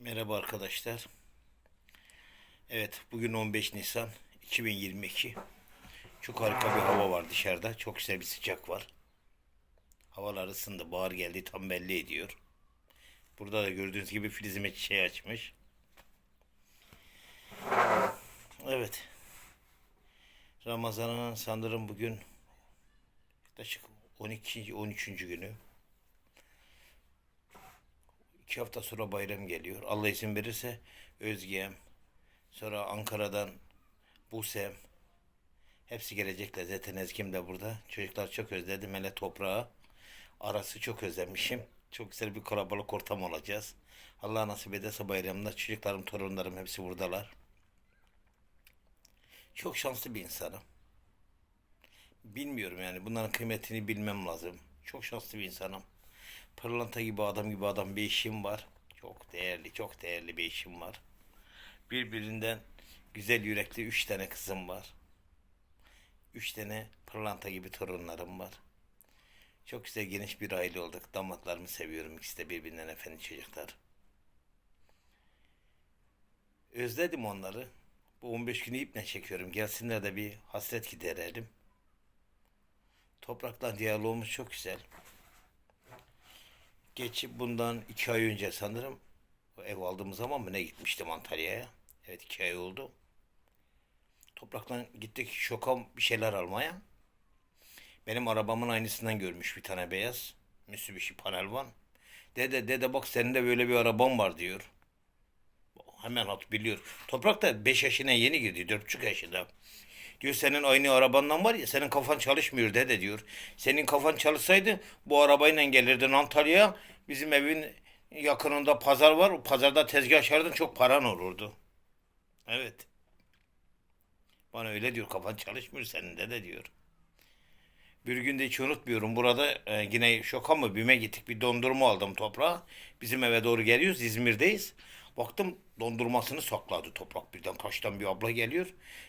Merhaba arkadaşlar. Evet, bugün 15 Nisan 2022. Çok harika bir hava var dışarıda. Çok güzel bir sıcak var. Havalar ısındı, bahar geldi tam belli ediyor. Burada da gördüğünüz gibi filizime çiçeği açmış. Evet. Ramazan'ın sanırım bugün yaklaşık 12. 13. günü. İki hafta sonra bayram geliyor. Allah izin verirse Özge'm, sonra Ankara'dan Buse'm, hepsi gelecekler. Zaten Ezgi'm de burada. Çocuklar çok özledim. Hele toprağı. Arası çok özlemişim. Çok güzel bir kalabalık ortam olacağız. Allah nasip ederse bayramda çocuklarım, torunlarım hepsi buradalar. Çok şanslı bir insanım. Bilmiyorum yani bunların kıymetini bilmem lazım. Çok şanslı bir insanım. Pırlanta gibi adam gibi adam bir eşim var. Çok değerli, çok değerli bir eşim var. Birbirinden güzel yürekli üç tane kızım var. Üç tane pırlanta gibi torunlarım var. Çok güzel geniş bir aile olduk. Damatlarımı seviyorum. İkisi de birbirinden efendi çocuklar. Özledim onları. Bu 15 günü iple çekiyorum. Gelsinler de bir hasret giderelim. Toprakla diyalogumuz çok güzel. Geçip bundan iki ay önce sanırım ev aldığımız zaman mı ne gitmiştim Antalya'ya. Evet iki ay oldu. Topraktan gittik şoka bir şeyler almaya. Benim arabamın aynısından görmüş bir tane beyaz. Mitsubishi panel van. Dede dede bak senin de böyle bir araban var diyor. Hemen hat biliyor. Toprak da 5 yaşına yeni girdi. 4,5 yaşında. Diyor senin aynı arabandan var ya senin kafan çalışmıyor dede diyor. Senin kafan çalışsaydı bu arabayla gelirdin Antalya'ya. Bizim evin yakınında pazar var. O pazarda tezgah açardın çok paran olurdu. Evet. Bana öyle diyor kafan çalışmıyor senin dede diyor. Bir gün de hiç unutmuyorum. Burada e, yine şoka mı bime gittik. Bir dondurma aldım toprağa. Bizim eve doğru geliyoruz. İzmir'deyiz. Baktım dondurmasını sakladı toprak birden. Kaçtan bir abla geliyor.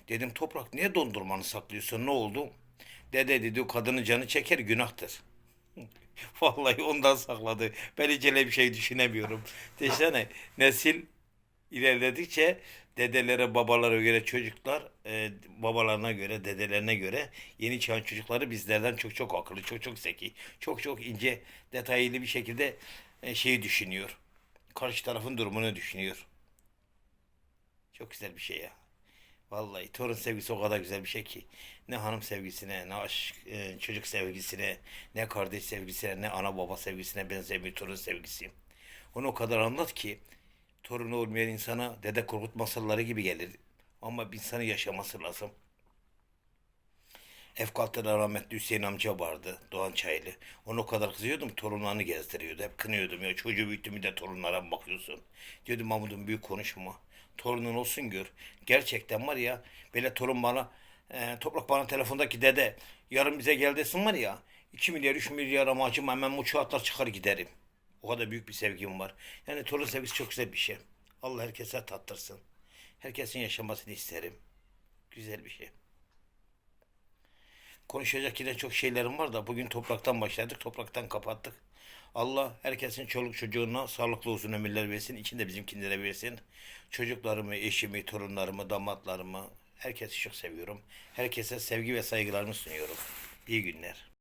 Dedim toprak niye dondurmanı saklıyorsun ne oldu? Dede dedi o kadının canı çeker günahtır. Vallahi ondan sakladı. Ben hiç öyle bir şey düşünemiyorum. Desene nesil ilerledikçe dedelere babalara göre çocuklar e, babalarına göre dedelerine göre yeni çağın çocukları bizlerden çok çok akıllı çok çok zeki çok çok ince detaylı bir şekilde e, şeyi düşünüyor karşı tarafın durumunu düşünüyor çok güzel bir şey ya vallahi torun sevgisi o kadar güzel bir şey ki ne hanım sevgisine ne aşk e, çocuk sevgisine ne kardeş sevgisine ne ana baba sevgisine benzer bir torun sevgisi onu o kadar anlat ki torunu olmayan insana Dede Korkut masalları gibi gelir. Ama bir insanın yaşaması lazım. Efkaltı'da rahmetli Hüseyin amca vardı. Doğan Çaylı. Onu o kadar kızıyordum. Torunlarını gezdiriyordu. Hep kınıyordum. Ya çocuğu büyüttü mü de torunlara mı bakıyorsun? Diyordum Mahmut'um büyük konuşma. Torunun olsun gör. Gerçekten var ya. Böyle torun bana e, toprak bana telefondaki dede yarın bize gel desin var ya. 2 milyar 3 milyar amacım hemen uçağa atlar çıkar giderim. O kadar büyük bir sevgim var. Yani torun sevgisi çok güzel bir şey. Allah herkese tattırsın. Herkesin yaşamasını isterim. Güzel bir şey. Konuşacak yine çok şeylerim var da bugün topraktan başladık, topraktan kapattık. Allah herkesin çoluk çocuğuna sağlıklı uzun ömürler versin, içinde bizimkilere versin. Çocuklarımı, eşimi, torunlarımı, damatlarımı, herkesi çok seviyorum. Herkese sevgi ve saygılarımı sunuyorum. İyi günler.